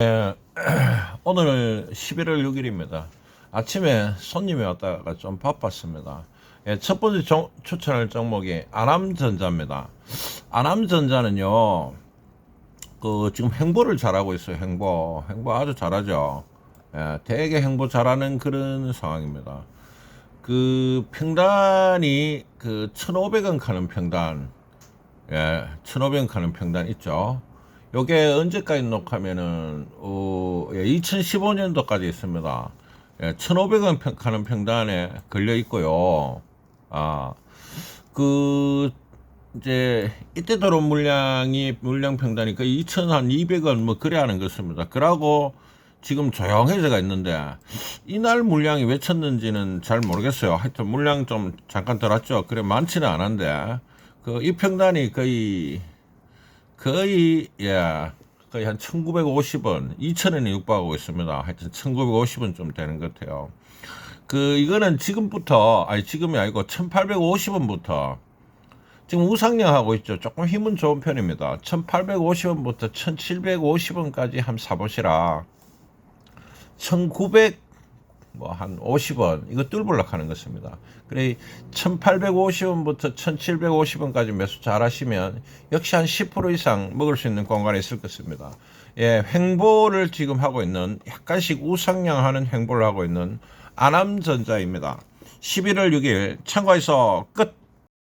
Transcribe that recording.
예, 오늘 11월 6일입니다. 아침에 손님이 왔다가 좀 바빴습니다. 예, 첫 번째 종- 추천할 종목이 아남전자입니다. 아남전자는요, 그 지금 행보를 잘하고 있어요. 행보, 행보 아주 잘하죠. 예, 되게 행보 잘하는 그런 상황입니다. 그 평단이 그 1,500원 가는 평단, 예, 1,500원 가는 평단 있죠. 요게 언제까지 녹하면은 어, 예, 2015년도까지 있습니다. 예, 1,500원 평, 가는 평단에 걸려 있고요. 아, 그 이제 이때 들어온 물량이 물량 평단이 그 2,200원 뭐 그래 하는 것입니다. 그러고 지금 조용해져가 있는데 이날 물량이 왜 쳤는지는 잘 모르겠어요. 하여튼 물량 좀 잠깐 들었죠. 그래 많지는 않은데 그 이 평단이 거의 거의 예 거의 한 1950원 2000원에 육박하고 있습니다. 하여튼 1950원 좀 되는 것 같아요. 그 이거는 지금부터 아니 지금이 아니고 1850원부터 지금 우상향 하고 있죠. 조금 힘은 좋은 편입니다. 1850원부터 1750원까지 한번 사보시라. 1900 뭐 한 50원 이거 뚫블락 하는 것입니다. 그래 1850원부터 1750원까지 매수 잘 하시면 역시 한 10% 이상 먹을 수 있는 공간에 있을 것입니다. 예, 횡보를 지금 하고 있는 약간씩 우상향하는 횡보를 하고 있는 아남전자입니다. 11월 6일 참고해서 끝